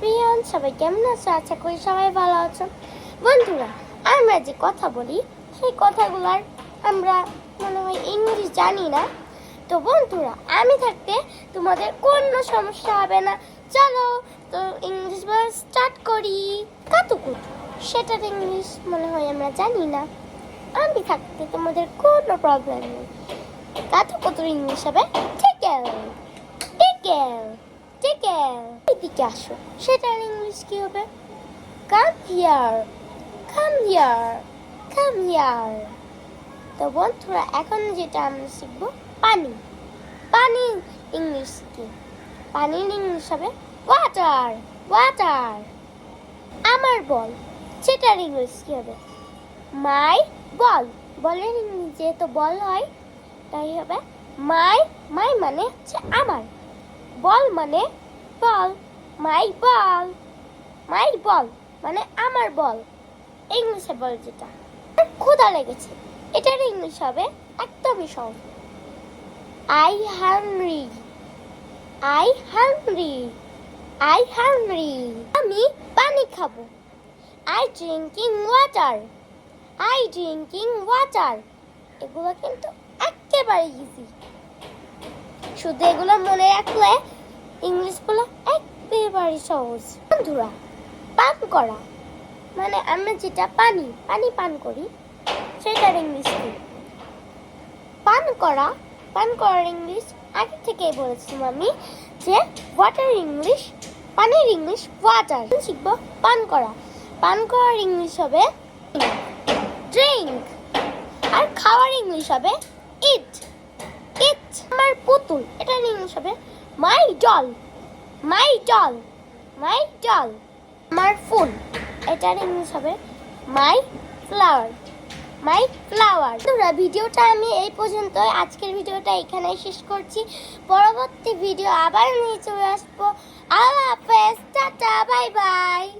প্রিয়ন সবাই কেমন আছো? আশা করি সবাই ভালো আছো। বন্ধুরা, আমরা যে কথা বলি, সেই কথাগুলার আমরা মনে হয় ইংলিশ জানি না। তো বন্ধুরা, আমি থাকতে তোমাদের কোনো সমস্যা হবে না। চলো, তো ইংলিশ বলা স্টার্ট করি। কাতুকুত সেটার ইংলিশ মনে হয় আমরা জানি না। আমি থাকতে তোমাদের কোনো প্রবলেম নেই। কাতুকুতুর ইংলিশ হবে? টিকেল টিকেল টিকেল এদিকে আসো সেটার ইংলিশ কি হবে? Come here come here come here তো বন্ধুরা, এখন যেটা আমরা শিখব, পানি। পানি ইংলিশ কি? পানির ইংলিশ হবে ওয়াটার ওয়াটার আমার বল সেটার ইংলিশ কি হবে? মাই বল। বলের ইংলিশ যেহেতু বল হয়, তাই হবে মাই মাই মানে হচ্ছে আমার। বল মানে বল, মাই বল মাই বল মানে আমার বল। ইংলিশে বল যেটা। ক্ষুধা লেগেছে। এটার ইংলিশ হবে একদমই সহজ। I hungry I hungry I hungry. আমি পানি খাব। I drinking water, I drinking water. এগুলো কিন্তু একেবারে ইজি শুধু এগুলো মনে রাখলে ইংলিশগুলো একেবারে সহজ। বন্ধুরা, পান করা মানে আমরা যেটা পানি পানি পান করি, সেটার ইংলিশ কি? পান করা, পান করার ইংলিশ আগে থেকেই বলেছিলাম আমি যে ওয়াটার ইংলিশ, পানির ইংলিশ ওয়াটার শিখব পান করা। পান করার ইংলিশ হবে ড্রিঙ্ক আর খাওয়ার ইংলিশ হবে ইট ইট আমার পুতুল। এটার ইংলিশ হবে my doll my doll my doll আমার ফুল। এটার ইংলিশ হবে, মাই ফ্লাওয়ার মাই ফ্লাওয়ার। তোমরা ভিডিওটা আমি এই পর্যন্ত আজকের ভিডিওটা এখানেই শেষ করছি। পরবর্তী ভিডিও আবার নিয়ে চলে আসব। আল্লাহ হাফেজ, টাটা, বাই বাই।